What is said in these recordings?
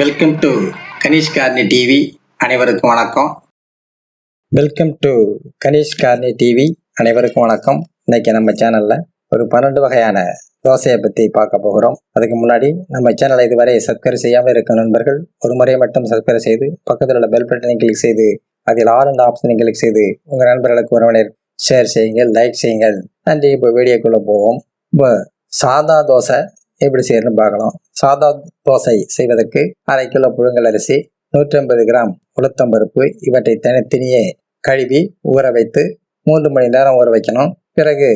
Welcome to Ganesh Karni TV அனைவருக்கும் வணக்கம். Welcome to Ganesh Karni TV அனைவருக்கும் வணக்கம். இன்னைக்கு நம்ம சேனலில் ஒரு பன்னெண்டு வகையான தோசையை பற்றி பார்க்க போகிறோம். அதுக்கு முன்னாடி நம்ம சேனலை இதுவரை சப்ஸ்கிரைப் செய்யாமல் இருக்க நண்பர்கள் ஒரு முறை மட்டும் சப்ஸ்கிரைப் செய்து பக்கத்தில் உள்ள பெல் பட்டனை கிளிக் செய்து அதில் ஆல் அண்ட் ஆப்ஷனை கிளிக் செய்து உங்கள் நண்பர்களுக்கு உறவினர் ஷேர் செய்யுங்கள் லைக் செய்யுங்கள். நன்றி. இப்போ வீடியோக்குள்ளே போவோம். இப்போ சாதா தோசை எப்படி செய்யணும்னு பார்க்கலாம். சாதா தோசை செய்வதற்கு அரை கிலோ புழுங்கல் அரிசி நூற்றம்பது கிராம் உளுத்தம்பருப்பு இவற்றை தனித்தனியே கழுவி ஊற வைத்து மூன்று மணி நேரம் ஊற வைக்கணும். பிறகு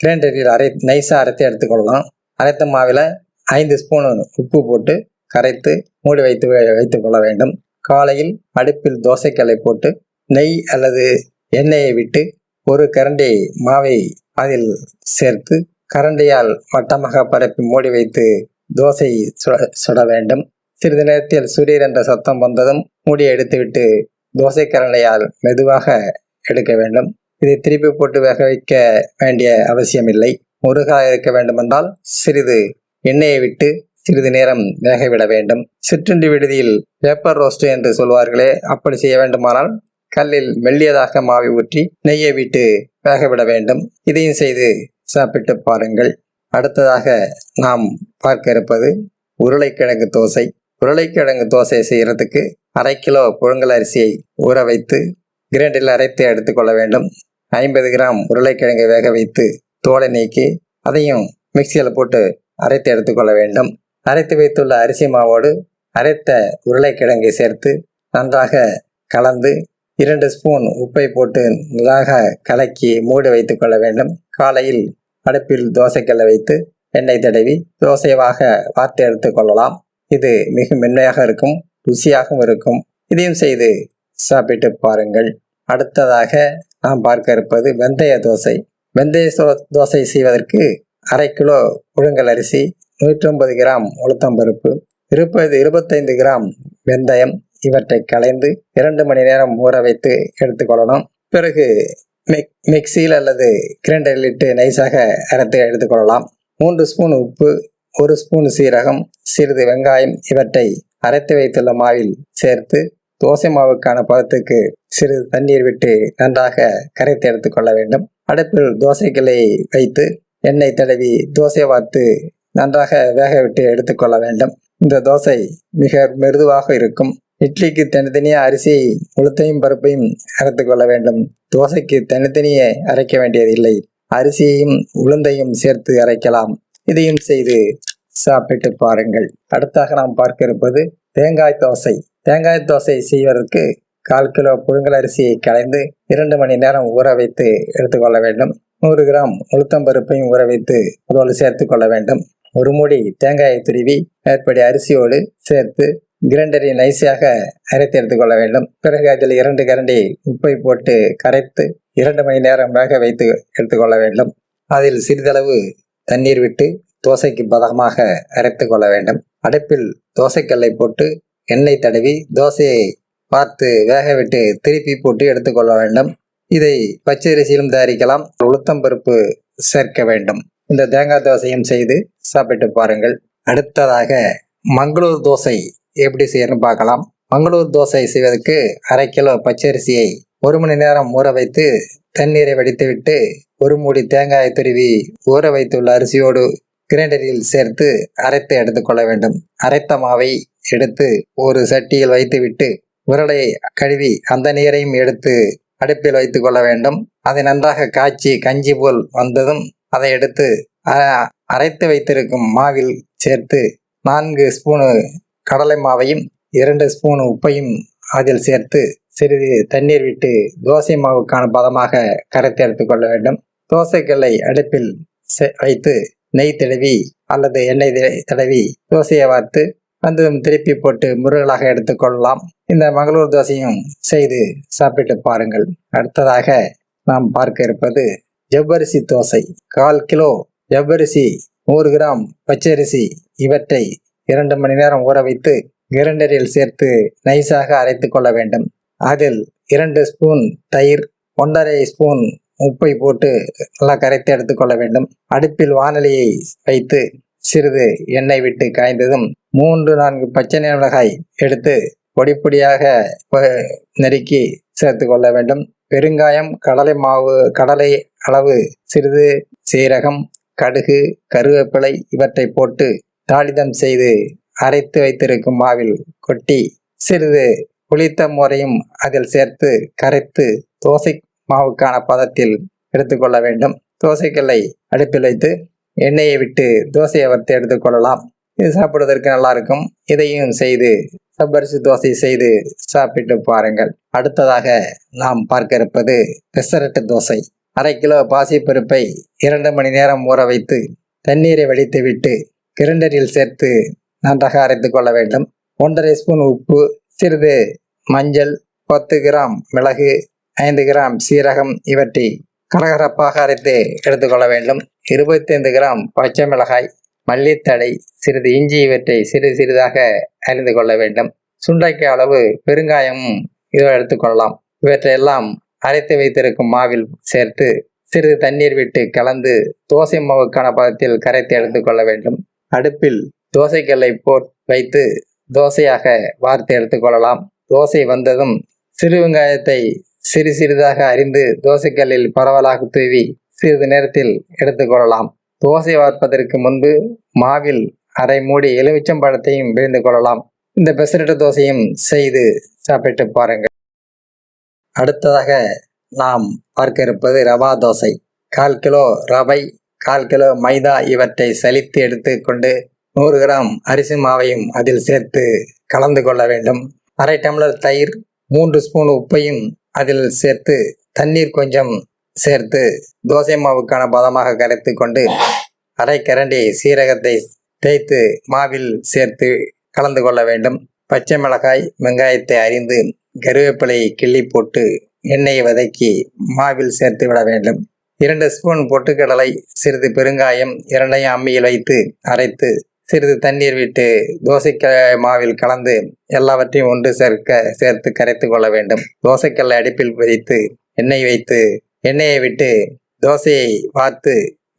கிரைண்டரில் அரை நைஸாக அரைத்து எடுத்துக்கொள்ளலாம் அரைத்த மாவில் ஐந்து ஸ்பூன் உப்பு போட்டு கரைத்து மூடி வைத்து வைத்து கொள்ள வேண்டும். காலையில் அடுப்பில் தோசைக்கல்லை போட்டு நெய் அல்லது எண்ணெயை விட்டு ஒரு கரண்டி மாவை அதில் சேர்த்து கரண்டியால் வட்டமாக பரப்பி மூடி வைத்து தோசை சுட சுட வேண்டும். சிறிது நேரத்தில் சுரீர் என்ற சத்தம் வந்ததும் மூடியை எடுத்துவிட்டு தோசை கரண்டியால் மெதுவாக எடுக்க வேண்டும். இதை திருப்பி போட்டு வேக வைக்க வேண்டிய அவசியமில்லை. முருகாக இருக்க வேண்டுமென்றால் சிறிது எண்ணெயை விட்டு சிறிது நேரம் வேக விட வேண்டும். சிற்றுண்டி விடுதியில் பேப்பர் ரோஸ்ட் என்று சொல்வார்களே அப்படி செய்ய வேண்டுமானால் கல்லில் மெல்லியதாக மாவை ஊற்றி நெய்யை விட்டு வேக விட வேண்டும். இதையும் செய்து சாப்பிட்டு பாருங்கள். அடுத்ததாக நாம் பார்க்க இருப்பது உருளைக்கிழங்கு தோசை. உருளைக்கிழங்கு தோசை செய்கிறதுக்கு அரை கிலோ புழுங்கல் அரிசியை ஊற வைத்து கிரைண்டரில் அரைத்து எடுத்துக்கொள்ள வேண்டும். ஐம்பது கிராம் உருளைக்கிழங்கை வேக வைத்து தோலை நீக்கி அதையும் மிக்சியில் போட்டு அரைத்து எடுத்துக்கொள்ள வேண்டும். அரைத்து வைத்துள்ள அரிசி மாவோடு அரைத்த உருளைக்கிழங்கை சேர்த்து நன்றாக கலந்து இரண்டு ஸ்பூன் உப்பை போட்டு நன்றாக கலக்கி மூடி வைத்து கொள்ள வேண்டும். காலையில் அடுப்பில் தோசைக்கல்லை வைத்து எண்ணெய் தடவி தோசையாக வார்த்து எடுத்து கொள்ளலாம். இது மிக மென்மையாக இருக்கும் ருசியாகவும் இருக்கும். இதையும் செய்து சாப்பிட்டு பாருங்கள். அடுத்ததாக நாம் பார்க்க இருப்பது வெந்தய தோசை. வெந்தய தோசை செய்வதற்கு அரை கிலோ புழுங்கல் அரிசி நூற்றி ஐம்பது கிராம் உளுத்தம்பருப்பு இருப்பது இருபத்தைந்து கிராம் வெந்தயம் இவற்றை கலைந்து இரண்டு மணி நேரம் ஊற வைத்து எடுத்துக்கொள்ளணும் பிறகு மிக் மிக்சியில் அல்லது கிரைண்டரில் இட்டு நைஸாக அரைத்து எடுத்துக்கொள்ளலாம் மூன்று ஸ்பூன் உப்பு ஒரு ஸ்பூன் சீரகம் சிறிது வெங்காயம் இவற்றை அரைத்து வைத்துள்ள மாவில் சேர்த்து தோசை மாவுக்கான பதத்துக்கு சிறிது தண்ணீர் விட்டு நன்றாக கரைத்து எடுத்துக்கொள்ள வேண்டும். அடுப்பில் தோசைகளை வைத்து எண்ணெய் தடவி தோசை வார்த்து நன்றாக வேக விட்டு எடுத்துக்கொள்ள வேண்டும். இந்த தோசை மிக மெருதுவாக இருக்கும். இட்லிக்கு தனித்தனியாக அரிசி உளுத்தையும் பருப்பையும் அரைத்து கொள்ள வேண்டும். தோசைக்கு தனித்தனியே அரைக்க வேண்டியதில்லை. அரிசியையும் உளுந்தையும் சேர்த்து அரைக்கலாம். இதையும் செய்து சாப்பிட்டு பாருங்கள். அடுத்தாக நாம் பார்க்க இருப்பது தேங்காய் தோசை. தேங்காய் தோசை செய்வதற்கு கால் கிலோ புழுங்கல் அரிசியை கலைந்து இரண்டு மணி நேரம் ஊற வைத்து எடுத்துக்கொள்ள வேண்டும். நூறு கிராம் உளுத்தம்பருப்பையும் ஊற வைத்து அதோடு சேர்த்து கொள்ள வேண்டும். ஒரு மூடி தேங்காயை துருவி மேற்படி அரிசியோடு சேர்த்து கிரைண்டரில் நைஸாக அரைத்து எடுத்துக்கொள்ள வேண்டும். பிறகு அதில் இரண்டு கரண்டி உப்பை போட்டு கரைத்து இரண்டு மணி நேரம் வேக வைத்து எடுத்துக்கொள்ள வேண்டும். அதில் சிறிதளவு தண்ணீர் விட்டு தோசைக்கு பதகமாக அரைத்து கொள்ள வேண்டும். அடுப்பில் தோசைக்கல்லை போட்டு எண்ணெய் தடவி தோசையை பார்த்து வேக விட்டு திருப்பி போட்டு எடுத்துக்கொள்ள வேண்டும். இதை பச்சரிசியிலும் தயாரிக்கலாம். உளுத்தம்பருப்பு சேர்க்க வேண்டும். இந்த தேங்காய் தோசையும் செய்து சாப்பிட்டு பாருங்கள். அடுத்ததாக மங்களூர் தோசை எப்படி செய்யணும்னு பார்க்கலாம். மங்களூர் தோசை செய்வதற்கு அரை கிலோ பச்சரிசியை ஒரு மணி நேரம் ஊற வைத்து தண்ணீரை வடித்துவிட்டு ஒரு மூடி தேங்காயை துருவி ஊற வைத்துள்ள அரிசியோடு கிரைண்டரில் சேர்த்து அரைத்து எடுத்துக்கொள்ள வேண்டும். அரைத்த மாவை எடுத்து ஒரு சட்டியில் வைத்துவிட்டு உருளை கழுவி அந்த நீரையும் எடுத்து அடுப்பில் வைத்து கொள்ள வேண்டும். அதை நன்றாக காய்ச்சி கஞ்சி போல் வந்ததும் அதை எடுத்து அரைத்து வைத்திருக்கும் மாவில் சேர்த்து நான்கு ஸ்பூனு கடலை மாவையும் இரண்டு ஸ்பூன் உப்பையும் அதில் சேர்த்து சிறிது தண்ணீர் விட்டு தோசை மாவுக்கான பதமாக கரைத்து எடுத்துக்கொள்ள வேண்டும். தோசைக்கல்லை அடுப்பில் வைத்து நெய் தடவி அல்லது எண்ணெய் தடவி தோசையை வார்த்து வந்ததும் திருப்பி போட்டு முருகலாக எடுத்துக்கொள்ளலாம் இந்த மங்களூர் தோசையும் செய்து சாப்பிட்டு பாருங்கள். அடுத்ததாக நாம் பார்க்க இருப்பது ஜவ்வரிசி தோசை. கால் கிலோ ஜவ்வரிசி நூறு கிராம் பச்சரிசி இவற்றை இரண்டு மணி நேரம் ஊற வைத்து கிரைண்டரில் சேர்த்து நைஸாக அரைத்து கொள்ள வேண்டும். அதில் இரண்டு ஸ்பூன் தயிர் ஒன்றரை ஸ்பூன் உப்பை போட்டு நல்லா கரைத்து எடுத்துக்கொள்ள வேண்டும். அடுப்பில் வானலியை வைத்து சிறிது எண்ணெய் விட்டு காய்ந்ததும் மூன்று நான்கு பச்சை மிளகாய் எடுத்து பொடி பொடியாக நெருக்கி சேர்த்து கொள்ள வேண்டும். பெருங்காயம் கடலை மாவு கடலை அளவு சிறிது சீரகம் கடுகு கருவேப்பிலை இவற்றை போட்டு தாளிதம் செய்து அரைத்து வைத்திருக்கும் மாவில் கொட்டி சிறிது புளித்த முறையும் அதில் சேர்த்து கரைத்து தோசை மாவுக்கான பதத்தில் எடுத்துக்கொள்ள வேண்டும். தோசைக்கல்லை அடுப்பில் வைத்து எண்ணெயை விட்டு தோசையை வறுத்து எடுத்துக்கொள்ளலாம் இது சாப்பிடுவதற்கு நல்லா இருக்கும். இதையும் செய்து சப்பரிசி தோசை செய்து சாப்பிட்டு பாருங்கள். அடுத்ததாக நாம் பார்க்க இருப்பது பெசரட்டு தோசை. அரை கிலோ பாசிப்பருப்பை இரண்டு மணி நேரம் ஊற வைத்து தண்ணீரை வடித்து விட்டு கிரைண்டரில் சேர்த்து நன்றாக அரைத்து கொள்ள வேண்டும். ஒன்றரை ஸ்பூன் உப்பு சிறிது மஞ்சள் பத்து கிராம் மிளகு ஐந்து கிராம் சீரகம் இவற்றை கரகரப்பாக அரைத்து எடுத்துக்கொள்ள வேண்டும். இருபத்தைந்து கிராம் பச்சை மிளகாய் மல்லித்தடை சிறிது இஞ்சி இவற்றை சிறிது சிறிதாக அறிந்து கொள்ள வேண்டும். சுண்டைக்காய் அளவு பெருங்காயமும் இதை எடுத்துக்கொள்ளலாம் இவற்றையெல்லாம் அரைத்து வைத்திருக்கும் மாவில் சேர்த்து சிறிது தண்ணீர் விட்டு கலந்து தோசை மாவுக்கான பதத்தில் கரைத்து எடுத்துக்கொள்ள வேண்டும். அடுப்பில் தோசைக்கல்லை போட் வைத்து தோசையாக வார்த்து எடுத்துக்கொள்ளலாம் தோசை வந்ததும் சிறு வெங்காயத்தை சிறு சிறிதாக அறிந்து தோசைக்கல்லில் பரவலாக தூவி சிறிது நேரத்தில் எடுத்துக்கொள்ளலாம் தோசை வார்ப்பதற்கு முன்பு மாவில் அரை மூடி எலுமிச்சம்பழத்தையும் விழுந்து கொள்ளலாம். இந்த பெசரட்டு தோசையும் செய்து சாப்பிட்டு பாருங்கள். அடுத்ததாக நாம் பார்க்க இருப்பது ரவா தோசை. கால் கிலோ ரவை கால் கிலோ மைதா இவற்றை சலித்து எடுத்துக்கொண்டு நூறு கிராம் அரிசி மாவையும் அதில் சேர்த்து கலந்து கொள்ள வேண்டும். அரை டம்ளர் தயிர் மூன்று ஸ்பூன் உப்பையும் அதில் சேர்த்து தண்ணீர் கொஞ்சம் சேர்த்து தோசை மாவுக்கான பதமாக கரைத்து கொண்டு அரை கரண்டி சீரகத்தை தேய்த்து மாவில் சேர்த்து கலந்து கொள்ள வேண்டும். பச்சை மிளகாய் வெங்காயத்தை அரிந்து கருவேப்பிலையை கிள்ளி போட்டு எண்ணெயை வதக்கி மாவில் சேர்த்து விட வேண்டும். இரண்டு ஸ்பூன் பொட்டுக்கடலை சிறிது பெருங்காயம் இரண்டையும் அம்மியில் வைத்து அரைத்து சிறிது தண்ணீர் விட்டு தோசைக்க மாவில் கலந்து எல்லாவற்றையும் ஒன்று சேர்க்க சேர்த்து கரைத்து கொள்ள வேண்டும். தோசைக்கல்லை அடுப்பில் வைத்து எண்ணெய் வைத்து எண்ணெயை விட்டு தோசையை பார்த்து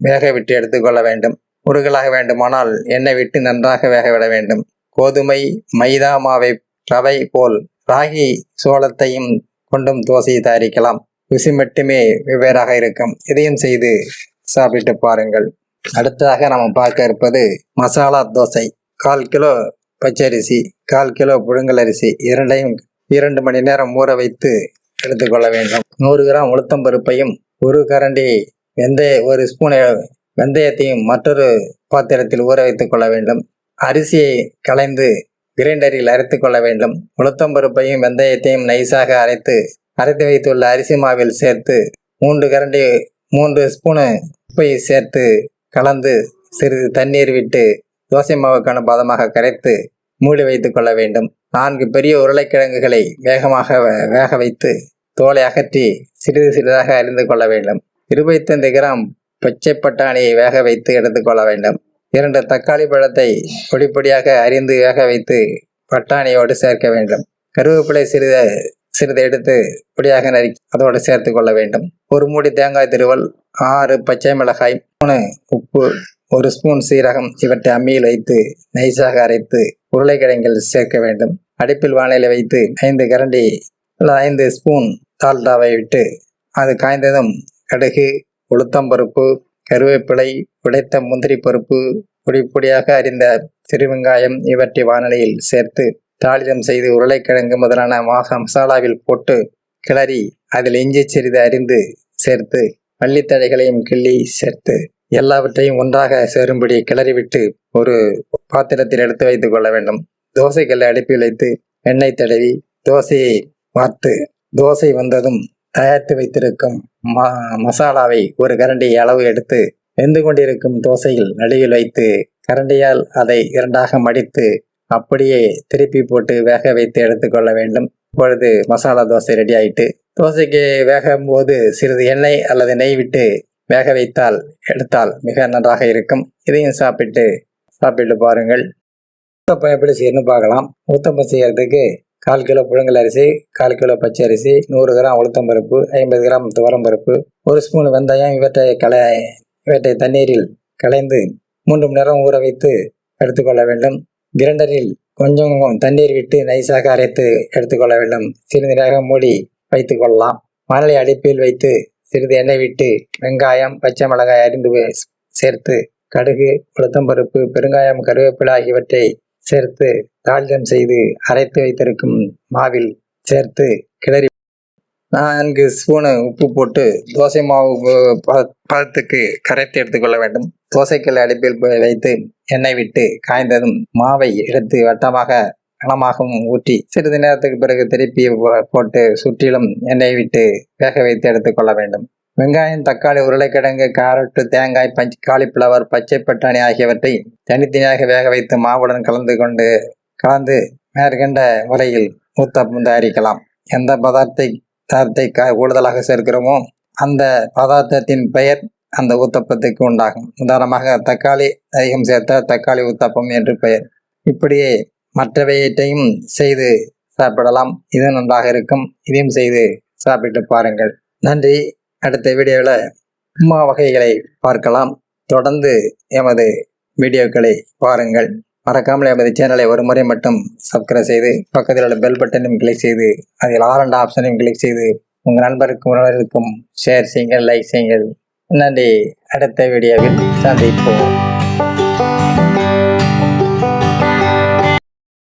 வேக விட்டு எடுத்துக்கொள்ள வேண்டும். முருகலாக வேண்டுமானால் எண்ணெய் விட்டு நன்றாக வேக விட வேண்டும். கோதுமை மைதா மாவை ரவை போல் ராகி சோளத்தையும் கொண்டும் தோசையை தயாரிக்கலாம். ருசி மட்டுமே வெவ்வேறாக இருக்கும். இதையும் செய்து சாப்பிட்டு பாருங்கள். அடுத்ததாக நாம் பார்க்க இருப்பது மசாலா தோசை. கால் கிலோ பச்சரிசி கால் கிலோ புழுங்கல் அரிசி இரண்டையும் இரண்டு மணி நேரம் ஊற வைத்து எடுத்துக்கொள்ள வேண்டும். நூறு கிராம் உளுத்தம் பருப்பையும் ஒரு கரண்டி வெந்தய ஒரு ஸ்பூன் வெந்தயத்தையும் மற்றொரு பாத்திரத்தில் ஊற வைத்துக் கொள்ள வேண்டும். அரிசியை களைந்து கிரைண்டரில் அரைத்து கொள்ள வேண்டும். உளுத்தம் பருப்பையும் வெந்தயத்தையும் நைஸாக அரைத்து அரைத்து வைத்துள்ள அரிசி மாவில் சேர்த்து மூன்று கரண்டி மூன்று ஸ்பூனு உப்பை சேர்த்து கலந்து சிறிது தண்ணீர் விட்டு தோசை மாவுக்கான பதமாக கரைத்து மூடி வைத்து கொள்ள வேண்டும். நான்கு பெரிய உருளைக்கிழங்குகளை வேகமாக வேக வைத்து தோலை அகற்றி சிறிது சிறிதாக அறிந்து கொள்ள வேண்டும். இருபத்தைந்து கிராம் பச்சை பட்டாணியை வேக வைத்து எடுத்துக்கொள்ள வேண்டும். இரண்டு தக்காளி பழத்தை பொடி பொடியாக அரிந்து வேக வைத்து பட்டாணியோடு சேர்க்க வேண்டும். கருவேப்பிலை சிறிது சிறிது எடுத்து பொடியாக நறுக்கி அதோடு சேர்த்து கொள்ள வேண்டும். ஒரு மூடி தேங்காய் திருவல் ஆறு பச்சை மிளகாய் மூணு உப்பு ஒரு ஸ்பூன் சீரகம் இவற்றை அம்மியில் வைத்து நைஸாக அரைத்து உருளைக்கிழங்கில் சேர்க்க வேண்டும். அடுப்பில் வானிலை வைத்து ஐந்து கரண்டி ஐந்து ஸ்பூன் டால்டாவை விட்டு அது காய்ந்ததும் கடுகு உளுத்தம்பருப்பு கருவேப்பிலை உடைத்த முந்திரி பருப்பு பொடி பொடியாக அரிந்த சிறு வெங்காயம் இவற்றை வானிலையில் சேர்த்து தாளிதம் செய்து உருளைக்கிழங்கு முதலான மாக மசாலாவில் போட்டு கிளறி அதில் இஞ்சி சிறிது அரிந்து சேர்த்து மல்லித்தழைகளையும் கிள்ளி சேர்த்து எல்லாவற்றையும் ஒன்றாக சேரும்படி கிளறிவிட்டு ஒரு பாத்திரத்தில் எடுத்து வைத்துக் கொள்ள வேண்டும். தோசைகளை அடுப்பில் வைத்து எண்ணெய் தடவி தோசையை வார்த்து தோசை வந்ததும் தயாரித்து வைத்திருக்கும் ம மசாலாவை ஒரு கரண்டி அளவு எடுத்து வெந்து கொண்டிருக்கும் தோசையில் நடுவில் வைத்து கரண்டியால் அதை இரண்டாக மடித்து அப்படியே திருப்பி போட்டு வேக வைத்து எடுத்துக்கொள்ள வேண்டும். இப்பொழுது மசாலா தோசை ரெடி ஆயிட்டு தோசைக்கு வேகும் போது சிறிது எண்ணெய் அல்லது நெய் விட்டு வேக வைத்தால் எடுத்தால் மிக நன்றாக இருக்கும். இதையும் சாப்பிட்டு சாப்பிட்டு பாருங்கள். ஊத்தப்பம் எப்படி செய்யணும்னு பார்க்கலாம். ஊத்தப்பம் செய்யறதுக்கு கால் கிலோ புழுங்கல் அரிசி கால் கிலோ பச்சை அரிசி நூறு கிராம் உளுத்தம் பருப்பு ஐம்பது கிராம் துவரம் பருப்பு ஒரு ஸ்பூன் வெந்தயம் இவற்றை கலை இவற்றை தண்ணீரில் கலைந்து மூன்று மணி நேரம் ஊற வைத்து எடுத்துக்கொள்ள வேண்டும். கிரைண்டரில் கொஞ்சம் தண்ணீர் விட்டு நைஸாக அரைத்து எடுத்துக்கொள்ள வேண்டும். சிறிது நேரம் மூடி வைத்து கொள்ளலாம். மணலை அடுப்பில் வைத்து சிறிது எண்ணெய் விட்டு வெங்காயம் பச்சை மிளகாய் அரிந்து சேர்த்து கடுகு உளுத்தம்பருப்பு பெருங்காயம் கருவேப்பிலை ஆகியவற்றை சேர்த்து தாளிதம் செய்து அரைத்து வைத்திருக்கும் மாவில் சேர்த்து கிளறி நான்கு ஸ்பூனு உப்பு போட்டு தோசை மாவு ப- பதத்துக்கு கரைத்து எடுத்துக்கொள்ள வேண்டும். தோசைக்கல் அடுப்பில் வைத்து எண்ணெய் விட்டு காய்ந்ததும் மாவை எடுத்து வட்டமாக கனமாகவும் ஊற்றி சிறிது நேரத்துக்கு பிறகு திருப்பி போட்டு சுற்றிலும் எண்ணெய் விட்டு வேக வைத்து எடுத்துக்கொள்ள வேண்டும். வெங்காயம் தக்காளி உருளைக்கிழங்கு கேரட்டு தேங்காய் பச்சை காலிஃப்ளவர் பச்சை பட்டாணி ஆகியவற்றை தனித்தனியாக வேக வைத்து மாவுடன் கலந்து கொண்டு கலந்து மேற்கண்ட முறையில் ஊத்தப்பம் தயாரிக்கலாம். எந்த பதார்த்தை பதார்த்தை க- கூடுதலாக சேர்க்கிறோமோ அந்த பதார்த்தத்தின் பெயர் அந்த ஊத்தப்பத்துக்கு உண்டாகும். உதாரணமாக தக்காளி அதிகம் சேர்த்த தக்காளி ஊத்தப்பம் என்று பெயர். இப்படியே மற்றவையத்தையும் செய்து சாப்பிடலாம். இது நன்றாக இருக்கும். இதையும் செய்து சாப்பிட்டு பாருங்கள். நன்றி. அடுத்த வீடியோவில் உமா வகைகளை பார்க்கலாம். தொடர்ந்து எமது வீடியோக்களை பாருங்கள். மறக்காமல் எமது சேனலை ஒரு முறை மட்டும் சப்ஸ்கிரைப் செய்து பக்கத்தில் உள்ள பெல் பட்டனையும் கிளிக் செய்து அதில் ஆரண்ட ஆப்ஷனையும் கிளிக் செய்து உங்கள் நண்பருக்கும் உறவினருக்கும் ஷேர் செய்யுங்கள் லைக் செய்யுங்கள். நன்றி. அடுத்த வீடியோவில் சந்திப்போம்.